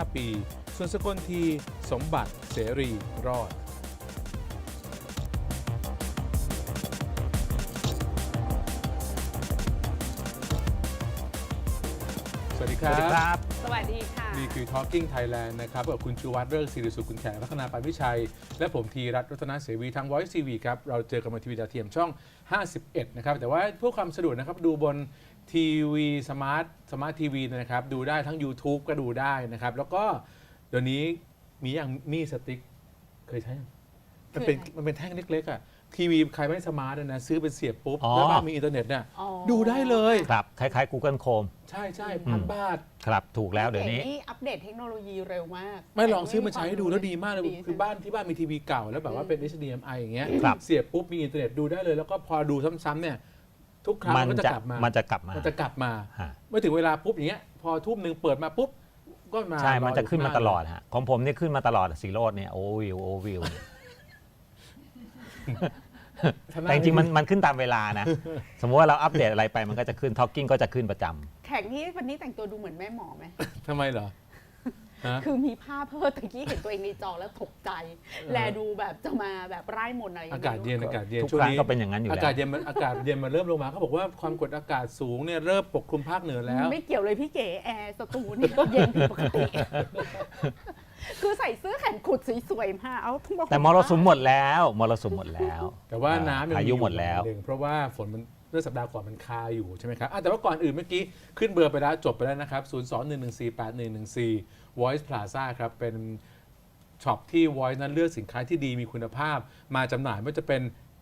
5 ปี ส่วนสกลทีสมบัติเสรีรอดสวัสดีคสวัรัสดีบครับ สวัสดีค่ะ นี่คือ Talking Thailand นะครับกับคุณชูวัตรเริกศิริสุขคุณแขกพัฒนาปานวิชัย และผมทีรัตน์รัตนเสวีทาง Voice TV ครับ เราเจอกันบนทีวีดาวเทียมช่อง 51 นะครับ แต่ว่าเพื่อความสะดวกนะครับ ดูบน ทีวีสมาร์ทสมาร์ททีวีนะครับ ดูได้ทั้ง YouTube ก็ดูได้นะครับ แล้วก็เดี๋ยวนี้มีอย่างมีสติ๊กเคยใช้ยังมันเป็นคืออะไรมันเป็นแท่งเล็กๆอะทีวีใครไม่สมาร์ทอะนะซื้อเป็นเสียบปุ๊บ อ๋อ แล้วบ้านมีอินเทอร์เน็ตเนี่ยอ๋อดูได้เลย ครับ คล้ายๆ Google Chrome ใช่ใช่พันบาท ครับ ถูกแล้วเดี๋ยวนี้ นี่อัปเดตเทคโนโลยีเร็วมากไม่ลองซื้อมาใช้ให้ดูแล้วดีมากเลยดีคือบ้านที่บ้านมีทีวีเก่าแล้วแบบว่าเป็น HDMI อย่างเงี้ยครับ เสียบปุ๊บมีอินเทอร์เน็ตดูได้เลย แล้วก็พอดูซ้ำๆเนี่ย ทุกครั้งมัมันนก็จะจะกลับมามันจะกลับมามันจะกลับมา ฮะเมื่อถึงเวลาปุ๊บอย่างเงี้ยพอทุ่มหนึ่งเปิดมาปุ๊บก็มาใช่รอมันจะขึ้นมายู่ตลอดฮะของผมเนี่ยขึ้นมาตลอดสีโรดเนี่ยโอวิวโอวิวข้างหแต่น้าจริงๆมันมันขึ้นตามเวลานะ สมมติว่าเราอัปเดตอะไรไปมันก็จะขึ้น Talking ก็จะขึ้นประจำ แข่งที่วันนี้แต่งตัวดูเหมือนแม่หมอไหม ทำไมเหรอฮะ คือมีผ้าเพิ่มตะกี้เห็นตัวเองในจอแล้วตกใจ แลดูแบบจะมาแบบไร้มนต์อะไรงอาไม่รู้กาศเย็นอากาศเย็นทุกช่วงครั้งนี้ก็เป็นอย่างนั้นอยู่อาแล้วกาศเย็นมันอากาศเย็นมันเริ่มลงมาเขาบอกว่าความกดอากาศสูงเนี่ยเริ่มปกคลุมภาคเหนือแล้ว ไม่เกี่ยวเลยพี่เก๋แอร์สตูนี่เย็นผิดปกติคือใส่เสื้อแขนกุดสวยๆมาเอาทั้งหมดแต่มรสุมหมดแล้วมรสุมหมดแล้ว แต่ว่าน้ำยังพายุหมดแล้วหนึ่งเพราะว่าฝนมันเมื่อสัปดาห์ก่อนมันคาอยู่ใช่ไหมครับอะแต่ว่าก่อนอื่นเมื่อกี้ขึ้นเบอร์ไปแล้วจบไปแล้วนะครับ 021148114 Voice Plaza ครับ เป็นช็อปที่ Voice นั้นเลือกสินค้าที่ดีมีคุณภาพ มาจำหน่ายไม่ว่าจะเป็น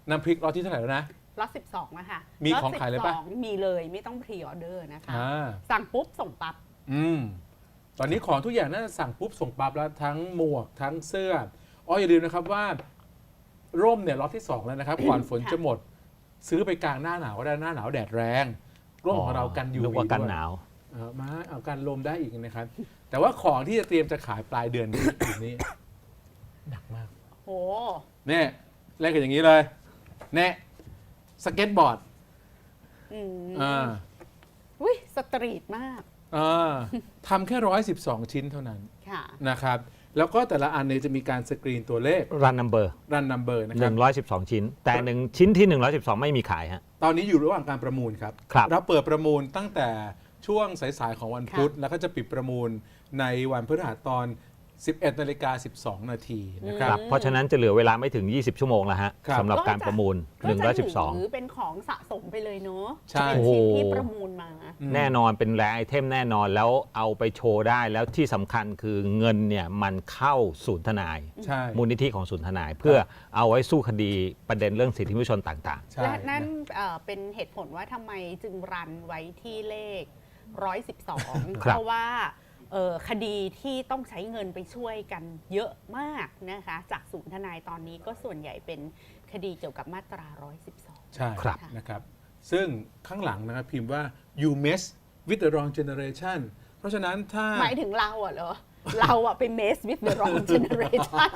น้ำพริกรสที่เท่าไหร่แล้วนะ ล็อตสิบสองอะค่ะมีของขายเลยปะล็อต12มีเลยไม่ต้องพรีออเดอร์นะคะ อ่าสั่งปุ๊บส่งปั๊บ อืมตอนนี้ของทุกอย่างน่าจะสั่งปุ๊บส่งปั๊บแล้วทั้งหมวกทั้งเสื้ออ๋ออย่าลืมนะครับว่า ร่มเนี่ยล็อตที่2แล้วนะครับก่อนฝนค่ะ จะหมด ซื้อไปกลางหน้าหนาวก็ได้หน้าหนาวแดดแรงร่มของเรากันอยู่นึกว่ากันหนาว เอามาเอากันลมได้อีกนะครับ แต่ว่าของที่จะเตรียมจะขายปลายเดือนนี้ ปีนี้หนักมากโห เนี่ยเล่นกันอย่างนี้เลยเนี่ยสเก็ตบอร์ดอืมอ่าอุ้ยสตรีทมากอ่าทำแค่ร้อยสิบสองชิ้นเท่านั้นค่ะ นะครับ แล้วก็แต่ละอันเนี่ยจะมีการสกรีนตัวเลขรันนัมเบอร์รันนัมเบอร์นะครับ112ชิ้น แต่หนึ่งชิ้นที่112ไม่มีขายฮะ ตอนนี้อยู่ระหว่างการประมูลครับ ครับ เราเปิดประมูลตั้งแต่ ช่วงสายๆของวันพุธ แล้วก็จะปิดประมูลในวันพฤหัสตอน 11นาฬิกา12 นาทีนะคครัรับบเพราะฉะนั้นจะเหลือเวลาไม่ถึง 20 ชั่วโมงแล้วฮะครับ สำหรับการประมูลก็จะถือ112 เป็นของสะสมไปเลยเนอะใช่ เป็นชิ้นที่ประมูลมา อืม แน่นอนเป็นแรไอเทมแน่นอนแล้วเอาไปโชว์ได้แล้วที่สำคัญคือเงินเนี่ยมันเข้าศูนย์ทนาย ใช่ มูลนิธิของศูนย์ทนาย เพื่อเอาไว้สู้คดีประเด็นเรื่องสิทธิมนุษยชนต่างใช่และนั่นเอ่อเป็นเหตุผลว่าทำไมจึงรันไว้ที่เลข 112ครับเพราะว่าเอ่อคดีที่ต้องใช้เงินไปช่วยกันเยอะมากนะคะ จากศูนย์ทนายตอนนี้ก็ส่วนใหญ่เป็นคดีเกี่ยวกับมาตรา 112 ใช่ครับนะครับ ซึ่งข้างหลังนะครับพิมพ์ว่า you mess with the wrong generation เพราะฉะนั้นถ้า หมายถึงเราอะเหรอ เราอะไป mess with the wrong generation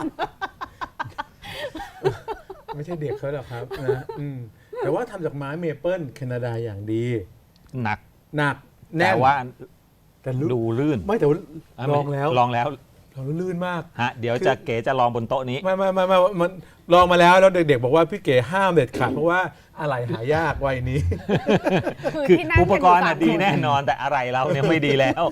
ไม่ใช่เด็กเขาหรอกครับนะอืมแต่ว่าทำจากไม้เมเปิลแคนาดาอย่างดีๆหนักหนัก แน่แต่นว่าแต่รู้ดูลื่นไม่แต่ว่าลองแล้วลองแล้วลองแล้วลื่นมาก ฮะเดี๋ยวจะเก๋จะลองบนโต๊ะนี้ ไม่ไม่ไม่ไม่มัน ลองมาแล้วแล้วเด็กๆบอกว่าพี่เก๋ห้ามเด็ดขาดเพราะว่าอะไรหายากวัยนี้ คือคือที่นั่งอุปกรณ์กัอะนอยู่ดีสามคแน่นอนแต่อะไรเราเนี่ยไม่ดีแล้ว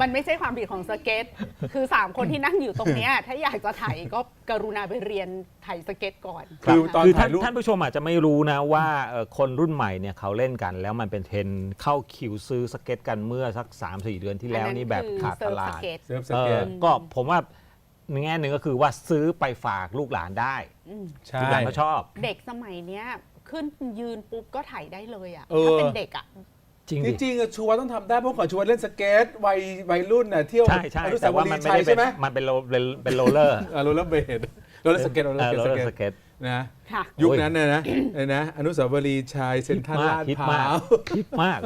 มันไม่ใช่ความผิดของสเก็ต คือ 3 คนที่นั่งอยู่ตรงเนี้ยถ้าอยากจะถ่ายก็กรุณาไปเรียนถ่ายสเก็ตก่อนคือตอนคือถ่าท่ายนรูป ท่านผู้ชมอาจจะไม่รู้นะว่าเอ่อคนรุ่นใหม่เนี่ยเขาเล่นกัน แล้วมันเป็นเทรนด์เข้าคิวซื้อสเก็ตกันเมื่อสัก 3-4 เดือนที่แล้วนี่แบบขาดตลาดอันนั้นคือ surf skate เซิร์ฟสเอเก็อตก็ผมว่าในแง่หนึ่งก็คือว่าซื้อไปฝากลูกหลานได้ มใช่ลูกหลานเขาชอบ เด็กสมัยเนี้ย ขึ้นยืนปุ๊บก็ถ่ายได้เลยอะเออ ถ้าเป็นเด็กอะ จริงจดิ ริงๆอะชูวัฒน์ต้องทำได้เพราะก่อนชูวัฒน์เล่นสเก็ตวัยวัยรุ่นน่ะเที่ยวใช่ใช่อนุสาแต่วว่ารีมันย์ไม่ชัยได้เป็ใช่นไหมมันเป็นโรเป็นเป็นโรลเลอร์อ่าโรลเลอร์เบดโรลเลอร์สเก็ตโรลเลอเออร์โรลเลอสร์สเก็ตเก็ต นะค่ะ ยุคนั้นเนี่ยนะไอ้นะอนุสาวรีย์ชัยเซ็นทรัลลาดฮิตพร้ามากวฮิตมาก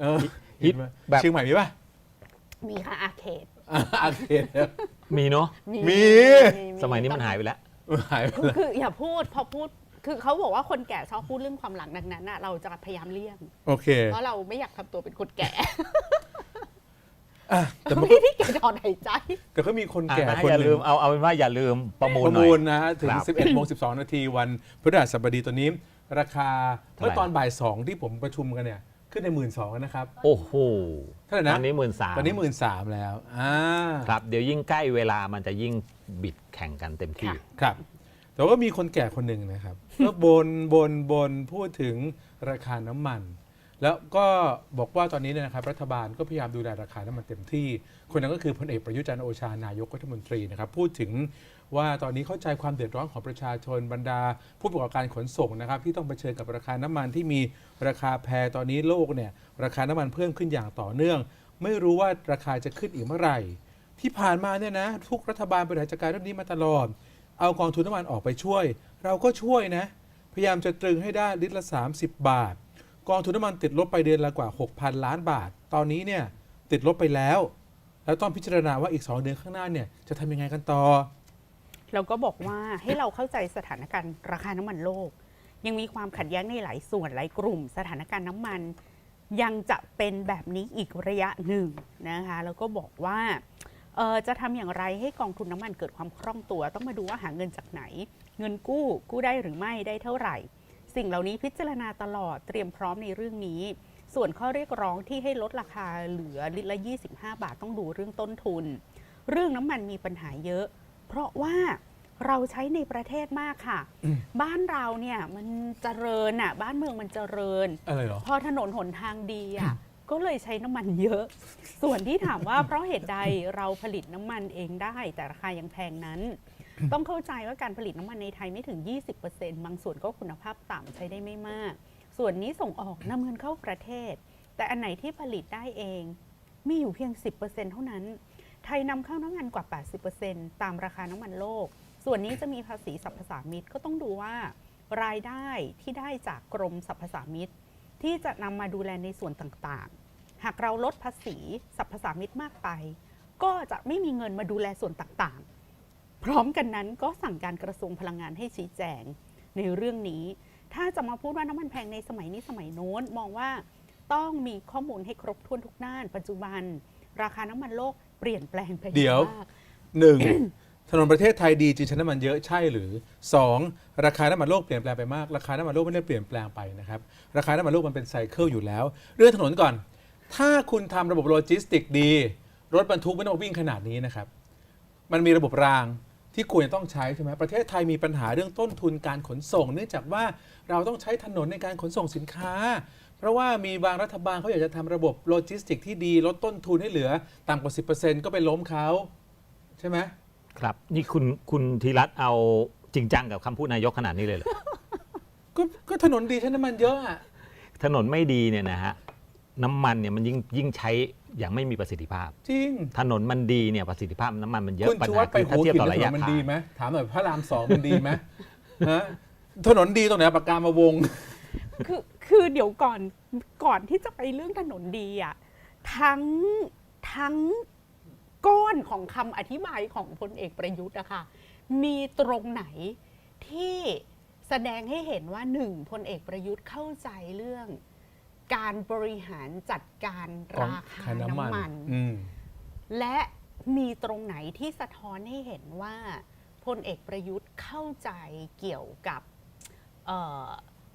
เออฮิตมากแบบ เชียงใหม่มีป่ะมีค่ะอาเคดอะอาเคดเนี่ยมีเนาะ มี สมัยนี้มันหายไปแล้ว หายไปคือแล้วคืออย่าพูดพอพูดคือเขาบอกว่าคนแก่ชอบพูดเรื่องความหลังดังนั้นน่ะเราจะพยายามเลี่ยง โอเคเพราะเราไม่อยากทำตัวเป็นคนแก่อะแต่มันก็ไม่ได้แกถอนหายใจ แต่ก็มีคนอะแก่นะคนอย่าหลืนึ่มงเอาเอาเป็นว่าอย่าลืมประมูลประหน่อมูยลนะฮะถึง ครับ 11โมง12 นาทีวันพฤหัสบดีตัวนี้ ราคาเท่าไหร่เมื่อตอนบ่าย 2 ที่ผมประชุมกันเนี่ย ขึ้นในหมื่นสองนะครับ โอ้โหเท่าไหร่ตนะอนนี้หมื่นสามตอนนี้หมื่นสามแล้วอ่าครับ เดี๋ยวยิ่งใกล้เวลามันจะยิ่งบิดแข่งกันเต็มที่ ค่ะ ครับ แต่ว่ามีคนแก่คนหนึ่งนะครับ ก็บนบนบนพูดถึงราคาน้ำมัน แล้วก็บอกว่าตอนนี้เนี่ยนะครับรัฐบาลก็พยายามดูแลราคาน้ำมันเต็มที่ คนนั้นก็คือพลเอกประยุจันทร์โอชานายกรัฐมนตรีนะครับพูดถึงว่าตอนนี้เข้าใจความเดือดร้อนของประชาชนบรรดา ผู้ประกอบการขนส่งนะครับ ที่ต้องเผชิญกับราคาน้ำมันที่มีราคาแพงตอนนี้โลกเนี่ยราคาน้ำมันเพิ่มขึ้นอย่างต่อเนื่อง ไม่รู้ว่าราคาจะขึ้นอีกเมื่อไหร่ ที่ผ่านมาเนี่ยนะทุกรัฐบาลบริหารจัดการเรื่องนี้มาตลอด เอากองทุนน้ำมันออกไปช่วย เราก็ช่วยนะพยายามจะตรึงให้ได้ลิตรละ 30 บาท กองทุนน้ำมันติดลบไปเดือนละกว่า 6,000 ล้านบาท ตอนนี้เนี่ยติดลบไปแล้ว แล้วต้องพิจารณาว่าอีก 2 เดือนข้างหน้าเนี่ยจะทำยังไงกันต่อ เราก็บอกว่าให้เราเข้าใจสถานการณ์ราคาน้ำมันโลก ยังมีความขัดแย้งในหลายส่วนหลายกลุ่ม สถานการณ์น้ำมัน ยังจะเป็นแบบนี้อีกระยะหนึ่งนะคะแล้วก็บอกว่าเออจะทำอย่างไรให้กองทุนน้ำมันเกิดความคล่องตัว ต้องมาดูว่าหาเงินจากไหน เงินกู้กู้ได้หรือไม่ได้เท่าไหร่ สิ่งเหล่านี้พิจารณาตลอดเตรียมพร้อมในเรื่องนี้ ส่วนข้อเรียกร้องที่ให้ลดราคาเหลือลิตรละ 25 บาทต้องดูเรื่องต้นทุน เรื่องน้ำมันมีปัญหาเยอะ เพราะว่าเราใช้ในประเทศมากค่ะ บ้านเราเนี่ยมันเจริญอะ บ้านเมืองมันเจริญ อะไรเหรอ พอถนนหนทางดีอะ ก็เลยใช้น้ำมันเยอะ ส่วนที่ถามว่าเพราะเหตุใดเราผลิตน้ำมันเองได้ แต่ราคายังแพงนั้น ต้องเข้าใจว่าการผลิตน้ำมันในไทยไม่ถึง 20%บางส่วนก็คุณภาพต่ำใช้ได้ไม่มาก ส่วนนี้ส่งออกนำเงินเข้าประเทศ แต่อันไหนที่ผลิตได้เอง มีอยู่เพียง 10%เท่านั้น ไทยนำเข้าน้ำมันกว่า 80%ตามราคาน้ำมันโลก ส่วนนี้จะมีภาษีสรรพสามิตก็ต้องดูว่ารายได้ที่ได้จากกรมสรรพสามิตที่จะนำมาดูแลในส่วนต่างๆ หากเราลดภาษีสรรพสามิตมากไป ก็จะไม่มีเงินมาดูแลส่วนต่าง พร้อมกันนั้นก็สั่งการกระทรวงพลังงานให้ชี้แจงในเรื่องนี้ ถ้าจะมาพูดว่าน้ำมันแพงในสมัยนี้สมัยโน้น มองว่าต้องมีข้อมูลให้ครบถ้วนทุกด้าน ปัจจุบัน ราคาน้ำมันโลกเปลี่ยนแปลงไปเดี๋ยวมากหนึ่งถนนประเทศไทยดีจริงใช้น้ำมันเยอะใช่หรือสองราคาน้ำมันโลกเปลี่ยนแปลงไปมาก ราคาน้ำมันโลกไม่ได้เปลี่ยนแปลงไปนะครับราคาน้ำมันโลกมันเป็นไซเคิลอยู่แล้ว เรื่องถนนก่อน ถ้าคุณทำระบบโลจิสติกดี รถบรรทุกไม่ต้องวิ่งขนาดนี้นะครับ มันมีระบบราง ที่ควรจะต้องใช้ใช่ไหมประเทศไทยมีปัญหาเรื่องต้นทุนการขนส่ง เนื่องจากว่าเราต้องใช้ถนนในการขนส่งสินค้า เพราะว่ามีบางรัฐบาลเขาอยากจะทำระบบโลจิสติกที่ดีลดต้นทุนให้เหลือต่ำกว่า 10%ก็ไปล้มเขาใช่ไหมครับนี่คุณคุณธีรัตน์เอาจริงจังกับคำพูดนายกขนาดนี้เลยเหรอก็ก็ถนนดีใช้น้ำมันเยอะอะถนนไม่ดีเนี่ยนะฮะ น้ำมันเนี่ยมันยิ่งยิ่งใช้อย่างไม่มีประสิทธิภาพ จริง ถนนมันดีเนี่ยประสิทธิภาพน้ำมันมันเยอะคุณปัญชูหาวัฒน์ไปคือถ้าหัวเทียบหินต่อถระนยะนมันทางดีไหมถามหน่อยพระรามสองมันดีไหมฮะถนนดีตรงไหนปากกามาวง คือคือเดี๋ยวก่อนก่อนที่จะไปเรื่องถนนดีอะทั้งทั้งก้อนของคำอธิบายของพลเอกประยุทธ์อะค่ะมีตรงไหนที่แสดงให้เห็นว่าหนึ่งพลเอกประยุทธ์เข้าใจเรื่อง การบริหารจัดการราคาน้ำมันอืมและมีตรงไหนที่สะท้อนให้เห็นว่าพลเอกประยุทธ์เข้าใจเกี่ยวกับเอ่อ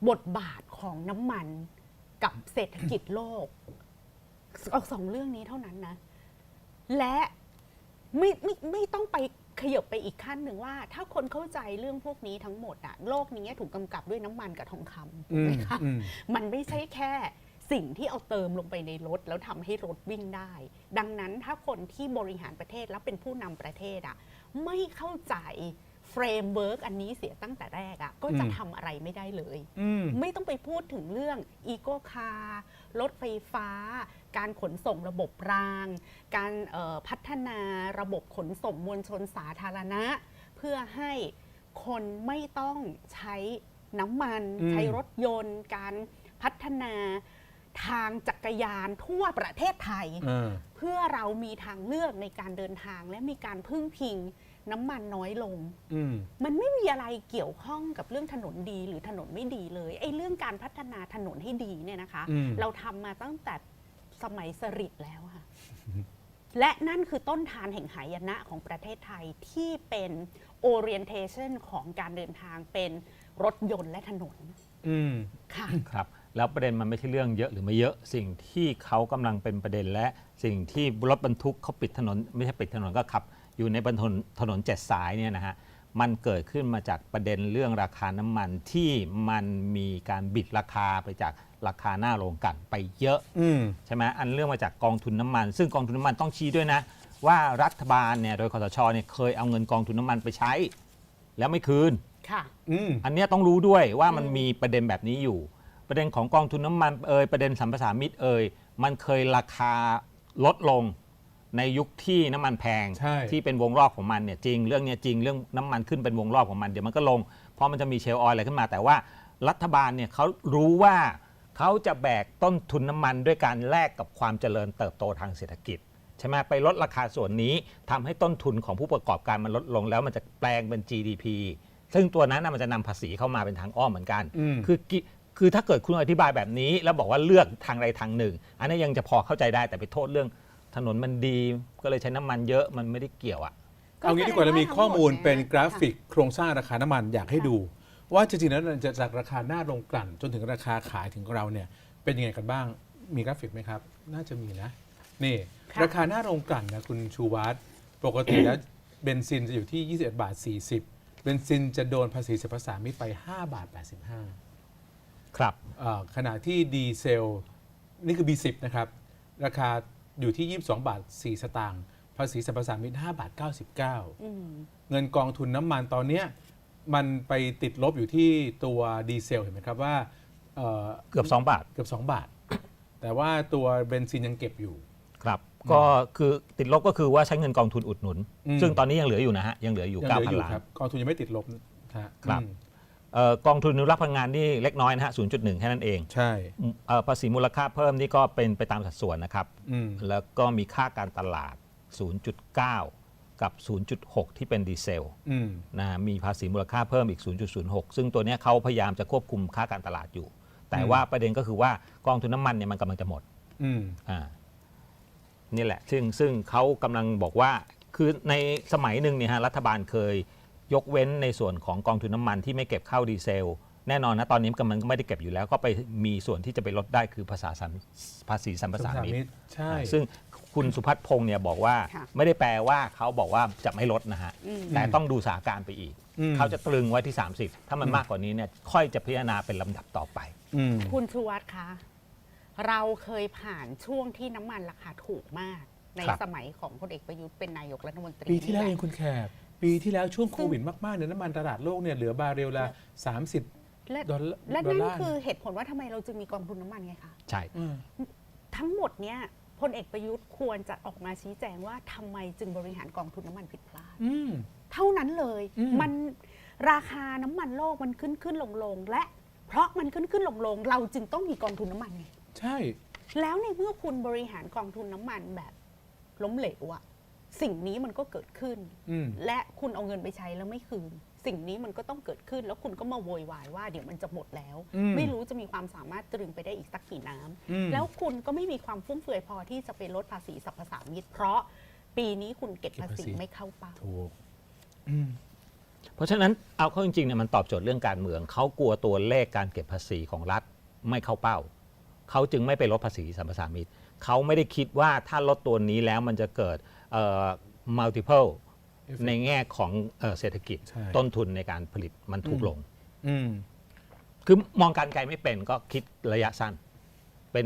บทบาทของน้ำมันกับเศรษฐกิจโลกเอาสองเรื่องนี้เท่านั้นนะ และไม่ไม่ไม่ต้องไปขยบไปอีกขั้นหนึ่งว่า ถ้าคนเข้าใจเรื่องพวกนี้ทั้งหมดอะโลกนี้ถูกกำกับด้วยน้ำมันกับทองคำถูอืกไหมมคะอืมมันไม่ใช่แค่ สิ่งที่เอาเติมลงไปในรถ แล้วทำให้รถวิ่งได้ ดังนั้นถ้าคนที่บริหารประเทศแล้วเป็นผู้นำประเทศอะไม่เข้าใจเฟรมเวิร์กอันนี้เสียตั้งแต่แรกอะก็จะอืมทำอะไรไม่ได้เลยอืมไม่ต้องไปพูดถึงเรื่องอีโกคาร์รถไฟฟ้า การขนส่งระบบราง การเอ่อพัฒนาระบบขนส่งมวลชนสาธารณะ เพื่อให้คนไม่ต้องใช้น้ำมันอืมใช้รถยนต์ การพัฒนา ทางจักรยานทั่วประเทศไทย อ่า เพื่อเรามีทางเลือกในการเดินทางและมีการพึ่งพิงน้ำมันน้อยลง อืม มันไม่มีอะไรเกี่ยวข้องกับเรื่องถนนดีหรือถนนไม่ดีเลยไอ้เรื่องการพัฒนาถนนให้ดีเนี่ยนะคะ อืม เราทำมาตั้งแต่สมัยสฤษดิ์แล้วค่ะ และนั่นคือต้นทานแห่งหายนะของประเทศไทยที่เป็น orientation ของการเดินทางเป็นรถยนต์และถนนอืม ค่ะ ครับ แล้วประเด็นมันไม่ใช่เรื่องเยอะหรือไม่เยอะสิ่งที่เขากำลังเป็นประเด็นและสิ่งที่รถบรรทุกเขาปิดถนนไม่ใช่ปิดถนนก็ขับ อยู่ในบนถนนถนนเจ็ดสายเนี่ยนะฮะมันเกิดขึ้นมาจากประเด็นเรื่องราคาน้ำมันที่มันมีการบิดราคาไปจากราคาหน้าโรงกลันไปเยอะอืม ใช่ไหมอันเรื่องมาจากกองทุนน้ำมัน ซึ่งกองทุนน้ำมันต้องชี้ด้วยนะ ว่ารัฐบาลเนี่ยโดยคอสชเนี่ยเคยเอาเงินกองทุนน้ำมันไปใช้ แล้วไม่คืน ค่ะ อืม อันเนี้ยต้องรู้ด้วยว่ามันมีประเด็นแบบนี้อยู่ ประเด็นของกองทุนน้ำมันเอ่ยประเด็นสัมปทานมิตรเอ่ยมันเคยราคาลดลงในยุคที่น้ำมันแพง ใช่ ที่เป็นวงรอบของมันเนี่ยจริงเรื่องเนี้ยจริงเรื่องน้ำมันขึ้นเป็นวงรอบของมันเดี๋ยวมันก็ลง เพราะมันจะมีเชลล์ออยล์อะไรขึ้นมา แต่ว่ารัฐบาลเนี่ยเขารู้ว่าเขาจะแบกต้นทุนน้ำมันด้วยการแลกกับความเจริญเติบโตทางเศรษฐกิจใช่ไหมไปลดราคาส่วนนี้ทำให้ต้นทุนของผู้ประกอบการมันลดลงแล้วมันจะแปลงเป็น GDP ซึ่งตัวนั้นนะมันจะนำภาษีเข้ามาเป็นทางอ้อมเหมือนกัน อืม คือกิ คือถ้าเกิดคุณอธิบายแบบนี้ แล้วบอกว่าเลือกทางใดทางหนึ่ง อันนี้ยังจะพอเข้าใจได้แต่ไปโทษเรื่อง ถนนมันดีก็เลยใช้น้ำมันเยอะมันไม่ได้เกี่ยวอะเอางี้ดีกว่าเรามีข้อมูลเป็นกราฟิกโครงสร้างราคาน้ำมันอยากให้ดู ว่าจริงๆแล้วมันจะจากราคาหน้าโรงกลั่นจนถึงราคาขายถึงเราเนี่ยเป็นยังไงกันบ้างมีกราฟิกไหมครับ น่าจะมีนะนี่ค่ะราคาหน้าโรงกลั่นนะคุณชูวัตรปกติแล้วเบนซินจะอยู่ที่ 21 บาท 40 เบนซินจะโดนภาษีสรรพสามิตไป 5 บาท 85 ครับเอ่อขณะที่ดีเซลนี่คือ B10 นะครับ ราคาอยู่ที่ 22 บาท 4 สตางค์ภาษีสรรพสามิต5บาท 99อืมเงินกองทุนน้ำมันตอนเนี้ยมันไปติดลบอยู่ที่ตัวดีเซลเห็นไหมครับว่าเอ่อเกือบ 2 บาทเกือบ 2 บาท แต่ว่าตัวเบนซินยังเก็บอยู่ครับก็คือติดลบก็คือว่าใช้เงินกองทุนอุดหนุนอืมซึ่งตอนนี้ยังเหลืออยู่นะฮะยังเหลืออยู่ยังเหลืออยู่9,000ล้าคนรับกองทุนยังไม่ติดลบนะฮะครับอืมเอ่อ กองทุนอนุรักษ์พลังงานนี่เล็กน้อยนะฮะ0.1 แค่นั้นเองใช่ เอ่อภาษีมูลค่าเพิ่มนี่ก็เป็นไปตามสัดส่วนนะครับ อืม แล้วก็มีค่าการตลาด 0.9 กับ 0.6 ที่เป็นดีเซลอืม นะฮะมีภาษีมูลค่าเพิ่มอีก 0.06 ซึ่งตัวเนี้ยเขาพยายามจะควบคุมค่าการตลาดอยู่ แต่อืมว่าประเด็นก็คือว่ากองทุนน้ำมันเนี่ยมันกำลังจะหมด อืม อ่านี่แหละซึ่งซึ่งเขากำลังบอกว่าคือในสมัยหนึ่งเนี่ยฮะรัฐบาลเคย ยกเว้นในส่วนของกองทุนน้ำมันที่ไม่เก็บเข้าดีเซล แน่นอนนะตอนนี้มันก็ไม่ได้เก็บอยู่แล้ว ก็ไปมีส่วนที่จะไปลดได้คือภาษาสัมภาษีสัมปสรรทาพสามิตมิรตใช่ ซึ่งคุณสุพัฒน์พงศ์เนี่ยบอกว่าค่ะ ไม่ได้แปลว่าเขาบอกว่าจะไม่ลดนะฮะอืมแต่ต้องดูสถานการณ์ไปอีก อืม เขาจะตรึงไว้ที่ 30 ถ้ามันอืมมากกว่านี้เนี่ยค่อยจะพิจารณาเป็นลำดับต่อไป อืม คุณชูวัตรคะเราเคยผ่านช่วงที่น้ำมันราคาถูกมาก ในครับ สมัยของพลเอกประยุทธ์เป็นนายกรัฐมนตรีปีที่แล้วเอนี่งหะคุณแขก ปีที่แล้วช่วงโควิดมากๆเนี่ยน้ำมันตลาดโลกเนี่ยเหลือบาร์เรลละ30และดอลลาร์และดอลนั่นลาร์คือเหตุผลว่าทำไมเราจึงมีกองทุนน้ำมันไงคะ ใช่ อืม ทั้งหมดเนี้ยพลเอกประยุทธ์ควรจะออกมาชี้แจงว่าทำไมจึงบริหารกองทุนน้ำมันผิดพลาด อืม เท่านั้นเลย อืม มันราคาน้ำมันโลกมันขึ้นขึ้นลงลงและเพราะมันขึ้นขึ้นลงลงเราจึงต้องมีกองทุนน้ำมันไง ใช่ แล้วในเมื่อคุณบริหารกองทุนน้ำมันแบบล้มเหลวอะ สิ่งนี้มันก็เกิดขึ้น อืม และคุณเอาเงินไปใช้แล้วไม่คืน สิ่งนี้มันก็ต้องเกิดขึ้น แล้วคุณก็มาโวยวายว่าเดี๋ยวมันจะหมดแล้ว อืมไม่รู้จะมีความสามารถตรึงไปได้อีกสักกี่น้ำอืม แล้วคุณก็ไม่มีความฟุ่มเฟือยพอที่จะไปลดภาษีสรรพสามิตเพราะปีนี้คุณเก็บภาษีไม่เข้าเป้า ถูกอืมเพราะฉะนั้นเอาเข้าจริงๆเนี่ยมันตอบโจทย์เรื่องการเมือง เขากลัวตัวเลขการเก็บภาษีของรัฐไม่เข้าเป้า เขาจึงไม่ไปลดภาษีสัมปทานมิตรเขาไม่ได้คิดว่าถ้าลดตัวนี้แล้วมันจะเกิดเอ่อ multiple Effect ในแง่ของเอ่อเศรษฐกิจใช่ ต้นทุนในการผลิตมันถูกลง อืม คือมองการไกลไม่เป็นก็คิดระยะสั้น เป็น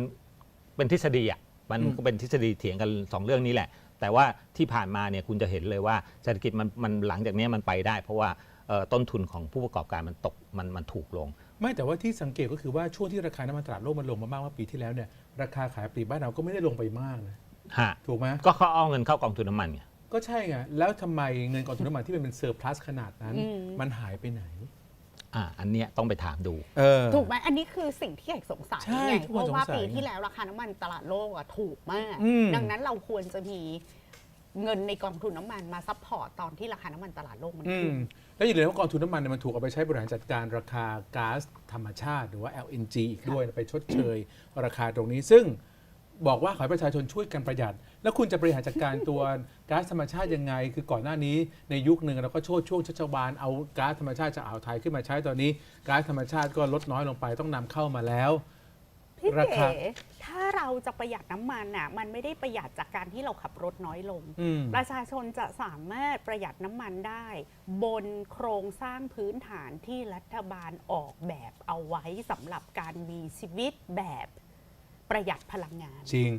เป็นทฤษฎีอะมันอืม ก็เป็นทฤษฎีเถียงกันสองเรื่องนี้แหละ แต่ว่าที่ผ่านมาเนี่ยคุณจะเห็นเลยว่าเศรษฐกิจมันมันหลังจากนี้มันไปได้ เพราะว่าเอ่อต้นทุนของผู้ประกอบการมันตกมันมันถูกลง ไม่แต่ว่าที่สังเกตก็คือว่าช่วงที่ราคาน้ำมันตลาดโลกมันลงมามากเมื่อปีที่แล้วเนี่ยราคาขายปลีกบ้านเราก็ไม่ได้ลงไปมากนะ ฮะถูกไหมก็เขาเอาเงินเข้ากองทุนน้ำมันไง ก็ใช่ไงแล้วทำไมเงินกองทุนน้ำมันที่มันเป็นเซอร์พลัสขนาดนั้น อืม มันหายไปไหน อ่า อันเนี้ยต้องไปถามดู เออ ถูกไหมอันนี้คือสิ่งที่ใหญ่สงสัยใช่ไงทุกเพคนราะว่าสงสัยปีที่แล้วราคาน้ำมันตลาดโลกอะถูกมาก อืม ดังนั้นเราควรจะมีเงินในกองทุนน้ำมันมาซัพพอร์ตตอนที่ราคาน้ำมันตลาดโลกมันอืขึ้มน แล้วอย่าลืมว่ากองทุนน้ำมันเนี่ยมันถูกเอาไปใช้บริหารจัดการราคาก๊าซธรรมชาติ หรือว่า LNG อีกด้วย ไปชดเชยราคาตรงนี้ ซึ่ง บอกว่าขอให้ประชาชนช่วยกันประหยัด แล้วคุณจะบริหารจัดการตัวก๊าซธรรมชาติยังไง คือก่อนหน้านี้ในยุคหนึ่งเราก็โชดช่วงชัชวานเอาก๊าซธรรมชาติจากอ่าวไทยขึ้นมาใช้ตอนนี้ก๊าซธรรมชาติก็ลดน้อยลงไปต้องนำเข้ามาแล้ว พี่ราเก๋คา ถ้าเราจะประหยัดน้ำมันน่ะ มันไม่ได้ประหยัดจากการที่เราขับรถน้อยลง อืม ประชาชนจะสามารถประหยัดน้ำมันได้ บนโครงสร้างพื้นฐานที่รัฐบาลออกแบบเอาไว้สำหรับการมีชีวิตแบบ ประหยัดพลังงาน จริง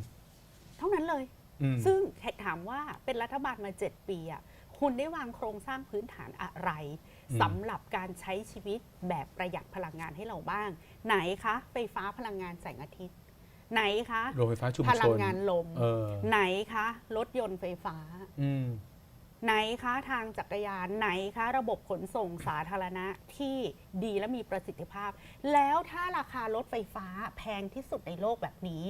เท่านั้นเลย อืม ซึ่งถามว่าเป็นรัฐบาลมา 7 ปีอะคุณได้วางโครงสร้างพื้นฐานอะไรอืม สำหรับการใช้ชีวิตแบบประหยัดพลังงานให้เราบ้าง ไหนคะไฟฟ้าพลังงานแสงอาทิตย์ ไหนคะ โรงไฟฟ้าชุมพชลังนงานลม เออไหนคะ รถยนต์ไฟฟ้า อืม ไหนคะทางจักรยานไหนคะระบบขนส่งสาธารณะที่ดีและมีประสิทธิภาพ แล้วถ้าราคารถไฟฟ้าแพงที่สุดในโลกแบบนี้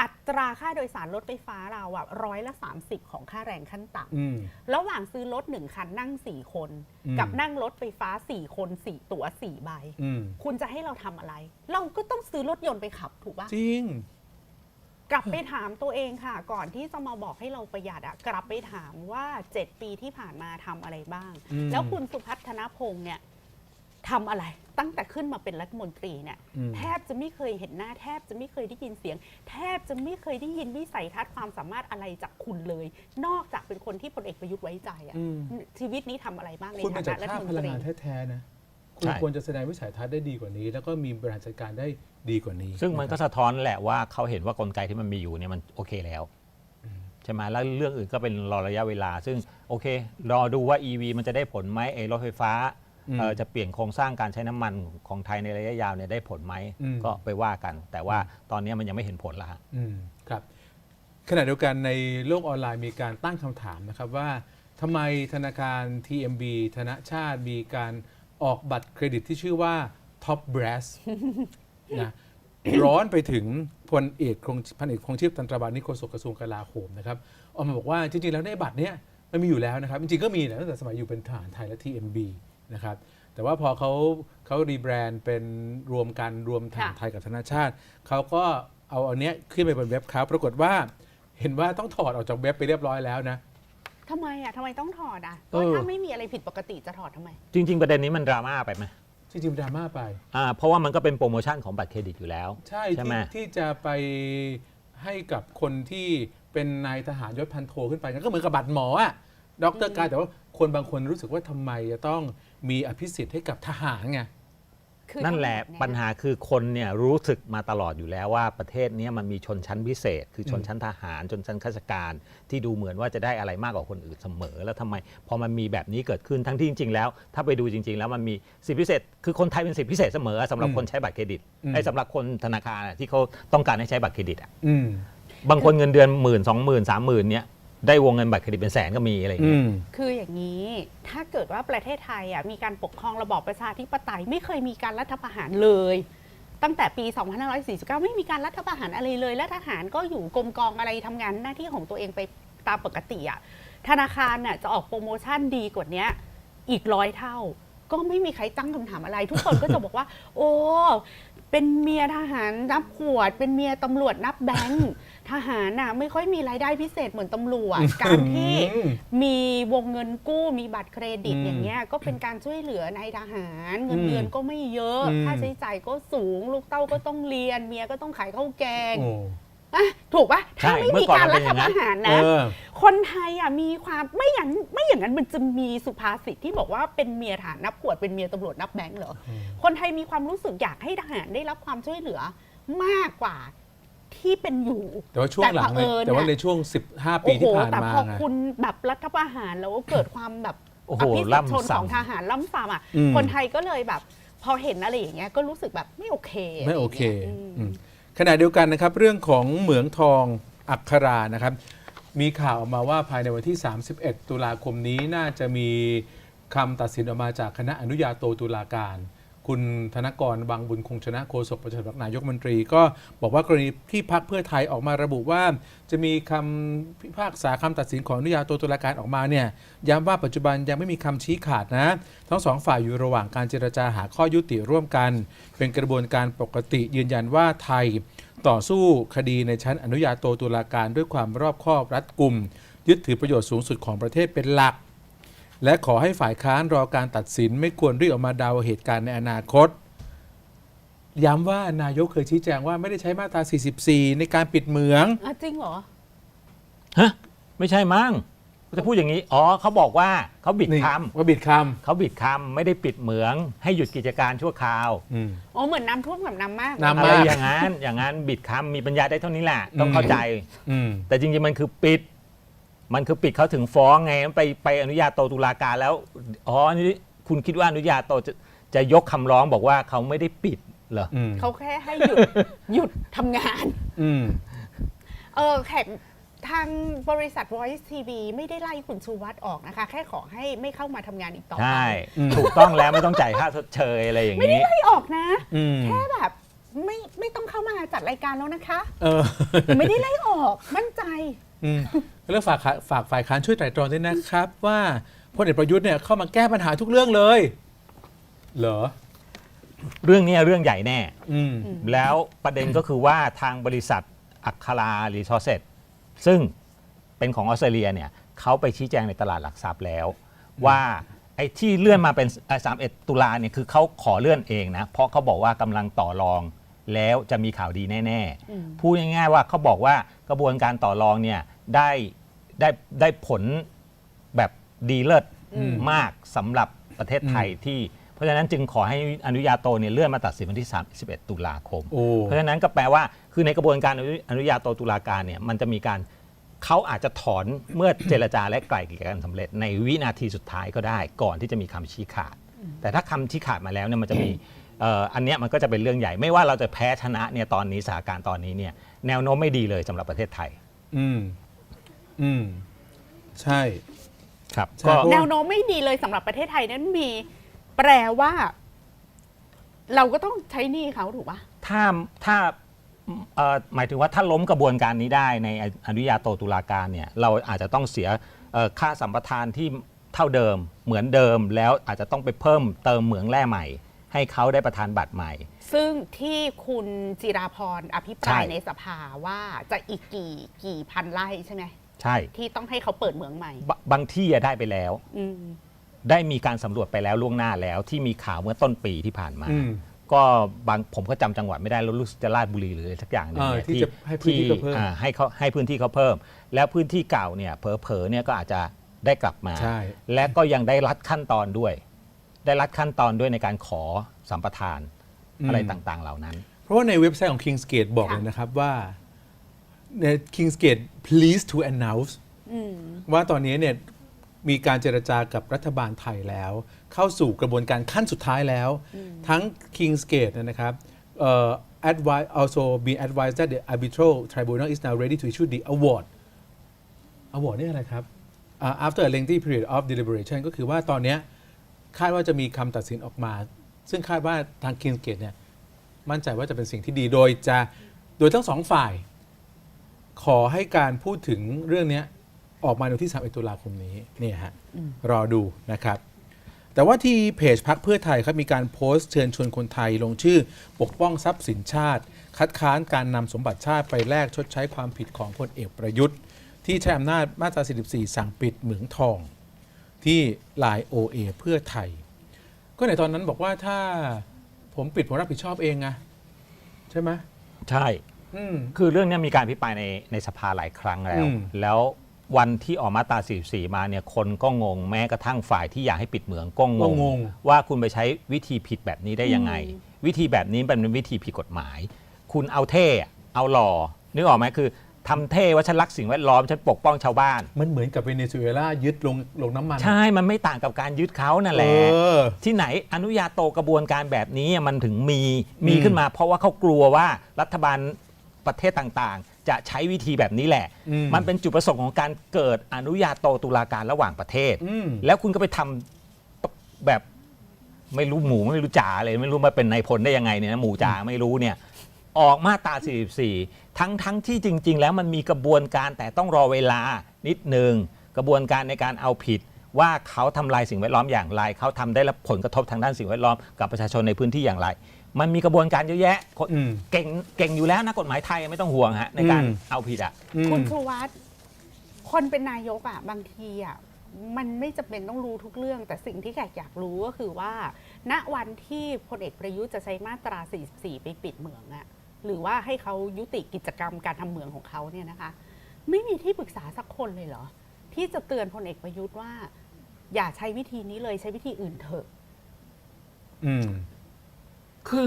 อัตราค่าโดยสารรถไฟฟ้าเราอะร้อยละ 30 ของค่าแรงขั้นต่อืมำระหว่างซื้อรถหนึ่งคันนั่ง 4 คนอืมกับนั่งรถไฟฟ้า 4 คน 4 ตั๋ว4ใบอืมคุณจะให้เราทำอะไร เราก็ต้องซื้อรถยนต์ไปขับถูกปะจริง กลับไปถามตัวเองค่ะ ก่อนที่จะมาบอกให้เราประหยัดอะกลับไปถามว่า 7 ปีที่ผ่านมาทำอะไรบ้าง อืมแล้วคุณสุพัฒนพงษ์เนี่ยทำอะไร ตั้งแต่ขึ้นมาเป็นรัฐมนตรีเนี่ยอืม แทบจะไม่เคยเห็นหน้าแทบจะไม่เคยได้ยินเสียง แทบจะไม่เคยได้ยินวิสัยทัศน์ความสามารถอะไรจากคุณเลย นอกจากเป็นคนที่พลเอกประยุทธ์ไว้ใจอะอืมชีวิตนี้ทำอะไรบ้างในคุณฐามาจากนะรัฐชาติมนพลัตงรี งานแท้ๆนะ คุณใช่ควรจะแสดงวิสัยทัศน์ได้ดีกว่านี้ แล้วก็มีบริหารจัดการได้ดีกว่านี้ ซึ่งมันก็ะครับสะท้อนแหละว่าเขาเห็นว่ากลไกที่มันมีอยู่เนี่ยมันโอเคแล้วใช่ไหมแล้วเรื่องอื่นก็เป็นรอระยะเวลา ซึ่งโอเค รอดูว่า EV มันจะได้ผลไหมไอ้รถไฟฟ้าอืมเอ่อจะเปลี่ยนโครงสร้างการใช้น้ำมันของไทยในระยะยาวเนี่ยได้ผลไหมอืมก็ไปว่ากัน แต่ว่าตอนนี้มันยังไม่เห็นผลละฮะอืมครับขณะเดียวกันในโลกออนไลน์มีการตั้งคำถามนะครับว่าทำไมธนาคาร TMB ธนชาติมีการ ออกบัตรเครดิตที่ชื่อว่า Top Brass นะร้อนไปถึงพลเอกคงพันเอกคงชีพตันตระบานิโฆษกกระทรวงกลาโหมนะครับออกมาบอกว่าจริงๆ แล้วในบัตรเนี้ยมันมีอยู่แล้วนะครับ จริงๆ ก็มีนะตั้งแต่สมัยอยู่เป็นทหารไทยและ TMB นะครับแต่ว่าพอเขาเขารีแบรนด์เป็นรวมกันรวมทหารไทยกับธนาชาติ เขาก็เอาอันเนี้ยขึ้นไปบนเว็บเขาปรากฏว่า เห็นว่าต้องถอดออกจากเว็บไปเรียบร้อยแล้วนะ ทำไมอะทำไมต้องถอดอะเออถ้าไม่มีอะไรผิดปกติจะถอดทำไม จริง ๆ ประเด็นนี้มันดราม่าไปไหมจริงๆดราม่าไป อ่าเพราะว่ามันก็เป็นโปรโมชั่นของบัตรเครดิตอยู่แล้ว ใช่ใช่ที่ไหมที่จะไปให้กับคนที่เป็นนายทหารยศพันโทขึ้นไปก็เหมือนกับบัตรหมออะด็อกเตอร์กายแต่ว่าคนบางคนรู้สึกว่าทำไมจะต้องมีอภิสิทธิ์ให้กับทหารไง คือนั่นแหละทั้งมดเย ปัญหาคือคนเนี่ยรู้สึกมาตลอดอยู่แล้วว่าประเทศเนี้ยมันมีชนชั้นพิเศษ คือชนชั้นทหารชนชั้นข้าราชการ ที่ดูเหมือนว่าจะได้อะไรมากกว่าคนอื่นเสมอ แล้วทำไมพอมันมีแบบนี้เกิดขึ้นทั้งที่จริง ๆ แล้ว ถ้าไปดูจริง ๆ แล้วมันมีสิทธิพิเศษ คือคนไทยเป็นสิทธิพิเศษเสมอสำหรับอืมคนใช้บัตรเครดิตอืมไอ้สำหรับคนธนาคารอะที่เขาต้องการให้ใช้บัตรเครดิตอะอืม บางคนเงินเดือนหมื่นสองหมื่นสามหมื่นเนี่ย ได้วงเงินบัตรเครดิตเป็นแสนก็มีอะไรอย่างอืเงี้ยมคืออย่างนี้ถ้าเกิดว่าประเทศไทยอะมีการปกครองระบอบประชาธิปไตยไม่เคยมีการรัฐประหารเลย ตั้งแต่ปี 2549 ไม่มีการรัฐประหารอะไรเลย และทหารก็อยู่กรมกองอะไรทำงานหน้าที่ของตัวเองไปตามปกติอะธนาคารน่ะจะออกโปรโมชั่นดีกว่าเนี้ยอีกร้อยเท่า ก็ไม่มีใครตั้งคำถามอะไร ทุกคนก็จะบอกว่า โอ้เป็นเมียทหารนับขวด เป็นเมียตำรวจนับแบงค์ ทหารน่ะไม่ค่อยมีรายได้พิเศษเหมือนตำรวจ การที่อืมมีวงเงินกู้มีบัตรเครดิตอืมอย่างเงี้ยก็เป็นการช่วยเหลือในายทหาร เงินอืมเดือนก็ไม่เยอะ อืม ค่าใช้จ่ายก็สูง ลูกเต้าก็ต้องเรียน เมียก็ต้องขายข้าวแกงโอ้อะถูกปะถ้าใช่ไม่เมื่มีอก่อนการมันรัเป็นฐอย่างนั้นประหารเอนะ อ คนไทยอะมีความไม่อย่างไม่อย่างนั้นมันจะมีสุภาษิตที่บอกว่าเป็นเมียทหารนับขวดเป็นเมียตำรวจนับแบงค์เหรออมคนไทยมีความรู้สึกอยากให้ทหารได้รับความช่วยเหลือมากกว่า ที่เป็นอยู่ แต่ว่าช่วงหลังแต่เผเนี่ยอิญแต่ว่าน่ะในช่วง 15 ปีโอ้โหที่ผ่านแต่มาพอไง คุณแบบรัฐประหารแล้วเกิดความแบบโอ้โหอภิสิทธิชนล่ำซ้ำของทหารล้ำซ้ำอะอืม คนไทยก็เลยแบบ พอเห็นอะไรอย่างเงี้ยก็รู้สึกแบบไม่โอเคไม่โอเคอืม อืมขณะเดียวกันนะครับ เรื่องของเหมืองทองอัครานะครับ มีข่าวออกมาว่าภายในวันที่ 31 ตุลาคมนี้น่าจะมีคำตัดสินออกมาจากคณะอนุญาโตตุลาการ คุณธนกรบางบุญคงชนะโฆษกประจำสำนักนายกมนตรี ก็บอกว่ากรณีที่พักเพื่อไทยออกมาระบุว่า จะมีคำพิพากษาคำตัดสินของอนุญาโตตุลาการออกมาเนี่ยย้ำว่าปัจจุบันยังไม่มีคำชี้ขาดนะ ทั้งสองฝ่ายอยู่ระหว่างการเจรจาหาข้อยุติร่วมกัน เป็นกระบวนการปกติยืนยันว่าไทย ต่อสู้คดีในชั้นอนุญาโตตุลาการด้วยความรอบคอบรัดกุม ยึดถือประโยชน์สูงสุดของประเทศเป็นหลัก และขอให้ฝ่ายค้านรอการตัดสิน ไม่ควรรีบออกมาเดาเหตุการณ์ในอนาคต ย้ำว่านายกเคยชี้แจงว่าไม่ได้ใช้มาตรา 44 ในการปิดเหมือง อะจริงเหรอ ฮะไม่ใช่มั้งจะพูดอย่างนี้ อ๋อเขาบอกว่าเขาบิดนี่คว่าบิดคำเขาบิดคำไม่ได้ปิดเหมือง ให้หยุดกิจการชั่วคราวำอืมอ๋อเหมือนน้ำท่วมกับน้ำมาก น้ำ อะไรมากอย่างนั้น อย่างนั้นบิดคำมีปัญญาได้เท่านี้แหละ ต้องอืมเข้าใจ อืม แต่จริงๆมันคือปิด มันคือปิดเขาถึงฟ้องไงไปไปอนุญาโตตุลาการแล้วอ๋อนี่คุณคิดว่าอนุญาโตจะจะยกคำร้องบอกว่าเขาไม่ได้ปิดเหรออืมเขาแค่ให้หยุด หยุดทำงาน อืม เออแขกทางบริษัท Voice TV ไม่ได้ไล่คุณชูวัตรออกนะคะ แค่ขอให้ไม่เข้ามาทำงานอีกต่อไป ใช่อืม ถูกต้องแล้วไม่ต้องจ่ายค่าชดเชยอะไรอย่างนี้ไม่ออกนะ อืมแค่แบบไม่ไม่ต้องเข้ามาจัดรายการแล้วนะคะ เออ ไม่ได้ไล่ออกมั่นใจ อืมแล้วฝากขาฝากฝ่ายค้านช่วยไตร่ตรองด้วยนะครับ ว่าพลเอกประยุทธ์เนี่ยเข้ามาแก้ปัญหาทุกเรื่องเลย เหรอ เรื่องนี้เรื่องใหญ่แน่ อืม แล้วประเด็นก็คือว่าทางบริษัทอัครารีซอสเซซึ่งเป็นของออสเตรเลียเนี่ยเขาไปชี้แจงในตลาดหลักทรัพย์แล้ว ว่าไอ้ที่เลื่อนมาเป็นสามเอ็ดตุลาเนี่ยคือเขาขอเลื่อนเองนะ เพราะเขาบอกว่ากำลังต่อรอง แล้วจะมีข่าวดีแน่อืมๆพูดง่ายๆว่าเขาบอกว่ากระบวนการต่อรองเนี่ยได้ได้ได้ผลแบบดีเลิศอืมมากสำหรับประเทศไทยที่เพราะฉะนั้นจึงขอให้อนุญาโตเนี่ยเลื่อนมาตัดสินวันที่ 31 ตุลาคมโอ้เพราะฉะนั้นก็แปลว่าคือในกระบวนการอนุอนุญาโตตุลาการเนี่ยมันจะมีการเขาอาจจะถอนเมื่อเจรจาและไกล่เกลี่ยกันสำเร็จ ในวินาทีสุดท้ายก็ได้ ก่อนที่จะมีคำชี้ขาด แต่ถ้าคำชี้ขาดมาแล้วเนี่ยมันจะมีเอ่ออันเนี้ยมันก็จะเป็นเรื่องใหญ่ ไม่ว่าเราจะแพ้ชนะเนี่ยตอนนี้สถานการณ์ตอนนี้เนี่ยแนวโน้มไม่ดีเลยสำหรับประเทศไทย อืม อืม ใช่ ครับใช่ ก็เพราะแนวโน้มไม่ดีเลยสำหรับประเทศไทยนั้นมี แปลว่า เราก็ต้องใช้หนี้เขาถูกปะถ้าถ้าเอ่อหมายถึงว่าถ้าล้มกระบวนการนี้ได้ในอนุญาโตตุลาการเนี่ยเราอาจจะต้องเสียเอ่อค่าสัมปทานที่เท่าเดิมเหมือนเดิมแล้วอาจจะต้องไปเพิ่มเติมเหมืองแร่ใหม่ ให้เขาได้ประทานบัตรใหม่ ซึ่งที่คุณจิราพรอภิปรายใช่ ในสภาว่าจะอีกกี่กี่พันไร่ใช่ไหมใช่ที่ต้องให้เขาเปิดเหมืองใหม่บบางที่อะได้ไปแล้ว อืมได้มีการสำรวจไปแล้วล่วงหน้าแล้ว ที่มีข่าวเมื่อต้นปีที่ผ่านมา อืมก็บางผมก็จำจังหวัดไม่ได้แล้วรู้สึกจะราชบุรีหรืออะไรสักอย่างหนึงอ่าเนี่ยที่จะให้พื้นที่เขาเพิ่ม อ่าให้เขาให้พื้นที่เขาเพิ่ม แล้วพื้นที่เก่าเนี่ยเผลอๆเนี่ยก็อาจจะได้กลับมา ใช่ และก็ยังได้รัดขั้นตอนด้วย ได้รัดขั้นตอนด้วยในการขอสัมปทานอืมอะไรต่างๆ เหล่านั้น เพราะว่าในเว็บไซต์ของ Kingsgate บอกค่ะเลยนะครับว่าใน Kingsgate please to announce อืมว่าตอนนี้เนี่ยมีการเจรจากับรัฐบาลไทยแล้ว เข้าสู่กระบวนการขั้นสุดท้ายแล้ว ทั้ง Kingsgate เนยนะครับเอ่อ advise also be advised that the arbitral tribunal is now ready to issue the award award นี่อะไรครับอ่า after a lengthy period of deliberation ก็คือว่าตอนเนี้ย คาดว่าจะมีคำตัดสินออกมา ซึ่งคาดว่าทาง Kingsgate เนี่ยมั่นใจว่าจะเป็นสิ่งที่ดีโดยจะโดยทั้งสองฝ่าย ขอให้การพูดถึงเรื่องนี้ออกมาในที่3ตุลาคมนี้เนี่ยฮะรอดูนะครับ แต่ว่าที่เพจพักเพื่อไทยครับมีการโพสต์เชิญชวนคนไทยลงชื่อ ปกป้องทรัพย์สินชาติ คัดค้านการนำสมบัติชาติไปแลกชดใช้ความผิดของพลเอกประยุทธ์ ที่ใช้อำนาจมาตรา 44 สั่งปิดเหมืองทอง ที่ลาย OA เพื่อไทย ก็ในตอนนั้นบอกว่าถ้าผมปิดผมรับผิดชอบเองไงใช่ไหมใช่ อืม คือเรื่องเนี้ยมีการพิปรายในในสภาหลายครั้งแล้ว อืม แล้ววันที่ออกมาตรา 44 มาเนี่ยคนก็งงแม้กระทั่งฝ่ายที่อยากให้ปิดเหมืองก็งก็งงงว่าคุณไปใช้วิธีผิดแบบนี้ได้ยังไงอืมวิธีแบบนี้เป็นวิธีผิดกฎหมาย คุณเอาเท่อะเอาหล่อนึกออกไหมคือ ทำเท่ว่าฉันรักสิ่งแวดล้อมฉันปกป้องชาวบ้าน มันเหมือนกับเวเนซุเอลายึดลงลงน้ำมัน ใช่ มันไม่ต่างกับการยึดเขานั่นแหเอละอที่ไหนอนุญาโตกระบวนการแบบนี้มันถึงมีมีอืมขึ้นมา เพราะว่าเขากลัวว่ารัฐบาลประเทศต่างๆ จะใช้วิธีแบบนี้แหละ อืมมันเป็นจุดประสงค์ของการเกิดอนุญาโตตุลาการระหว่างประเทศ อืม แล้วคุณก็ไปทำแบบไม่รู้หมูไม่รู้จ่าเลยไม่รู้มาเป็นนายพลได้ยังไงเนี่ยนะหมูจ่าไม่รู้เนี่ย ออกมาตรา 44 ทั้งทั้งที่จริง ๆ แล้วมันมีกระบวนการแต่ต้องรอเวลานิดหนึ่งกระบวนการในการเอาผิดว่าเขาทำลายสิ่งแวดล้อมอย่างไร เขาทำได้รับผลกระทบทางด้านสิ่งแวดล้อมกับประชาชนในพื้นที่อย่างไร มันมีกระบวนการเยอะแยะคนอืมเก่งเก่งอยู่แล้วนะกฎหมายไทยไม่ต้องห่วงฮะในการอืมเอาผิดอะอืมคุณชูวัตรคนเป็นนายกอะบางทีอะมันไม่จำเป็นต้องรู้ทุกเรื่อง แต่สิ่งที่แขกอยากรู้ก็คือว่า ณวันที่พลเอกประยุทธ์จะใช้มาตรา 44 ไปปิดเหมืองอะ หรือว่าให้เขายุติกิจกรรมการทำเหมืองของเขาเนี่ยนะคะ ไม่มีที่ปรึกษาสักคนเลยเหรอ ที่จะเตือนพลเอกประยุทธ์ว่า อย่าใช้วิธีนี้เลยใช้วิธีอื่นเถอะ อืม คือ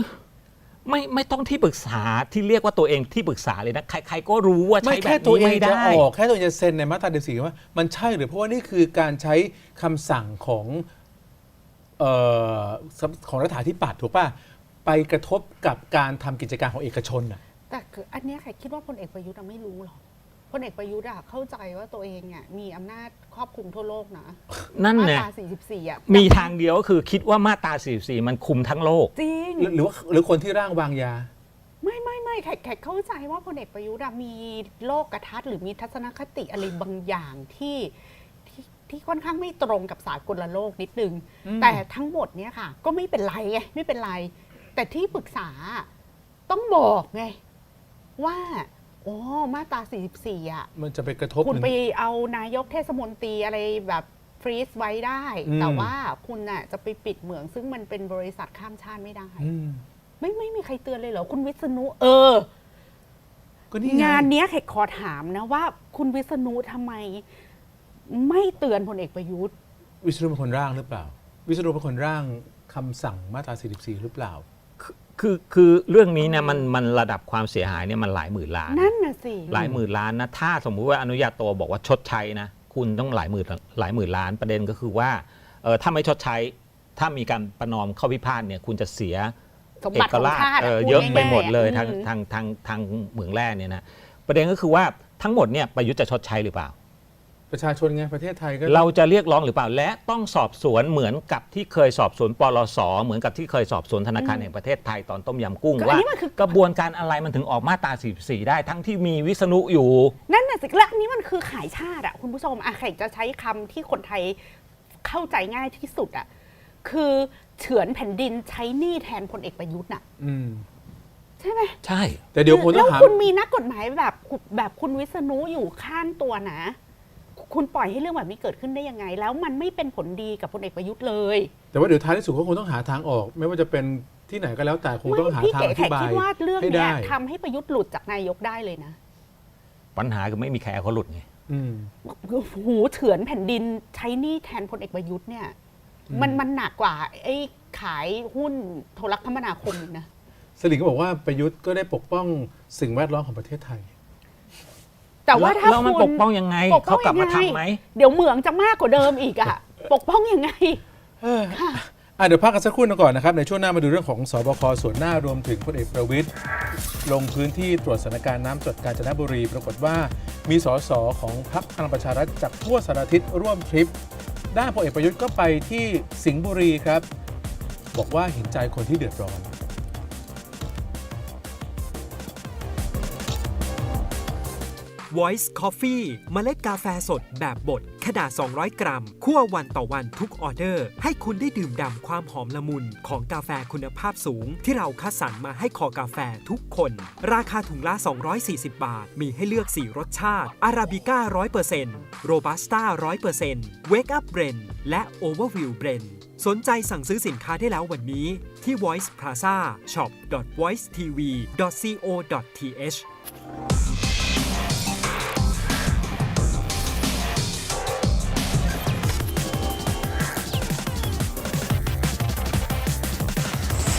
ไม่ไม่ต้องที่ปรึกษาที่เรียกว่าตัวเองที่ปรึกษาเลยนะใครๆก็รู้ว่าไม่ใช้แบแค่บตัวนี้เองไม่จะได้ออกแค่ตัวเองจะเซ็นในมาตราเดสีว่า มันใช่หรือเพราะว่านี่คือการใช้คำสั่งของเอ่อของรัฐาธิปัตย์ถูกป่ะ ไปกระทบกับการทำกิจการของเอกชนอะ แต่คืออันเนี้ยแขกคิดว่าพลเอกประยุทธ์อะไม่รู้หรอกพลเอกประยุทธ์อะเข้าใจว่าตัวเองอะมีอำนาจครอบคลุมทั่วโลกนะนั่นมาเนี่ยตรา44อะมีทางเดียวก็คือคิดว่ามาตรา44 มันคุมทั้งโลก จริง หรือหรือว่าหรือคนที่ร่างวางยา ไม่ไม่ไม่แขกแขกเข้าใจว่าพลเอกประยุทธ์อะมีโลกกระทัดหรือมีทัศนคติอะไรบางอย่างที่ที่ที่ค่อนข้างไม่ตรงกับสากลโลกนิดนึงอืมแต่ทั้งหมดเนี่ยค่ะ ก็ไม่เป็นไรไงไม่เป็นไร แต่ที่ปรึกษาต้องบอกไง ว่าโอ้มาตรา44อะมันจะไปกระทบคุณหนึ่งไปเอานายกเทศมนตรีอะไรแบบฟรีซไว้ได้อืมแต่ว่าคุณน่ะจะไปปิดเหมือง ซึ่งมันเป็นบริษัทข้ามชาติไม่ได้อืมไม่ไม่มีใครเตือนเลยเหรอ คุณวิษณุเออก็นี่ไงานเนี้ยแขกขอถามนะว่า คุณวิษณุทำไม ไม่เตือนพลเอกประยุทธ์ วิศนุเป็นคนร่างหรือเปล่า วิศนุเป็นคนร่างคำสั่งมาตรา44หรือเปล่า คือคือเรื่องนี้เนี่ยมันมันระดับความเสียหายเนี่ยมันหลายหมื่นล้าน นั่นน่ะสิหลายหมื่นล้านนะถ้าสมมุติว่าอนุญาโตบอกว่าชดใช้นะคุณต้องหลายหมื่นหลายหมื่นล้านประเด็นก็คือว่าเออถ้าไม่ชดใช้ ถ้ามีการประนอมเข้าพิพาทเนี่ยคุณจะเสียสมบัติของชาติเออพูเยอะไปหมดง่าๆเลยอืทางทางทางทางเหมืองแร่เนี่ยนะประเด็นก็คือว่าทั้งหมดเนี่ยประยุทธ์จะชดใช้หรือเปล่า ประชาชนไงประเทศไทยก็เราจะเรียกร้องหรือเปล่าและต้องสอบสวนเหมือนกับที่เคยสอบสวนปลสเหมือนกับที่เคยสอบสวนธนาคารแห่งประเทศไทยตอนต้มยำกุ้งก็อันว่านี้มันคือ กระบวนการอะไรมันถึงออกมาตรา44ได้ ทั้งที่มีวิษณุอยู่ นั่นน่ะสิและอันนี้มันคือขายชาติอะคุณผู้ชมอะแขกจะใช้คำที่คนไทยเข้าใจง่ายที่สุดอะคือเฉือนแผ่นดินใช้หนี้แทนพลเอกประยุทธ์น่ะอืมใช่ไหมใช่ แต่เดี๋ยวผมต้แล้อวงถามคุณมีนักกฎหมายแบบแบบคุณวิษณุอยู่ข้างตัวนะ คุณปล่อยให้เรื่องแบบนี้เกิดขึ้นได้ยังไง แล้วมันไม่เป็นผลดีกับพลเอกประยุทธ์เลย แต่ว่าเดี๋ยวท้ายที่สุดเขาคงต้องหาทางออก ไม่ว่าจะเป็นที่ไหนก็แล้วแต่คงต้องหาพี่ทางเก๋อแขธิกบาคิยดว่าเรื่องให้เนี้ยได้ทำให้ประยุทธ์หลุดจากนายกได้เลยนะ ปัญหาคือไม่มีใครเอาเขาหลุดไงอืมหูเฉือนแผ่นดินใช้หนี้แทนพลเอกประยุทธ์เนี่ย มันมันหนักกว่า ไอ้ขายหุ้นโทรคมนาคมอีกนะสลิงก็บอกว่าประยุทธ์ก็ได้ปกป้องสิ่งแวดล้อมของประเทศไทย แต่ว่าถ้าแล้วมันคุณปกป้องยังไงปกป้เขาองกลับมายังไงทำไหม เดี๋ยวเหมืองจะมากกว่าเดิมอีกอะปกป้องยังไงอะเดี๋ยวพักกันสักครู่หนึงก่อนนะครับ ในช่วงหน้ามาดูเรื่องของสบคส่วนหน้ารวมถึงพลเอกประวิตยลงพื้นที่ตรวจสถานการณ์น้ำจดกาญจนบุรี ปรากฏว่ามีสสของพรรคพลังประชารัฐจากทั่วสารทิศร่วมทริป ด้านพลเอกประยุทธ์ก็ไปที่สิงห์บุรีครับ บอกว่าเห็นใจคนที่เดือดร้อน Voice Coffee เมล็ดกาแฟสดแบบบด ขนาด 200 กรัม คั่ววันต่อวันทุกออเดอร์ ให้คุณได้ดื่มด่ำความหอมละมุน ของกาแฟคุณภาพสูง ที่เราคัดสรรมาให้คอกาแฟทุกคน ราคาถุงละ 240 บาท มีให้เลือก 4 รสชาติ อาราบิก้า 100%โรบัสต้า 100% Wake Up Blend และ Overview Blend สนใจสั่งซื้อสินค้าได้แล้ววันนี้ ที่ Voice Plaza shop voicetv co th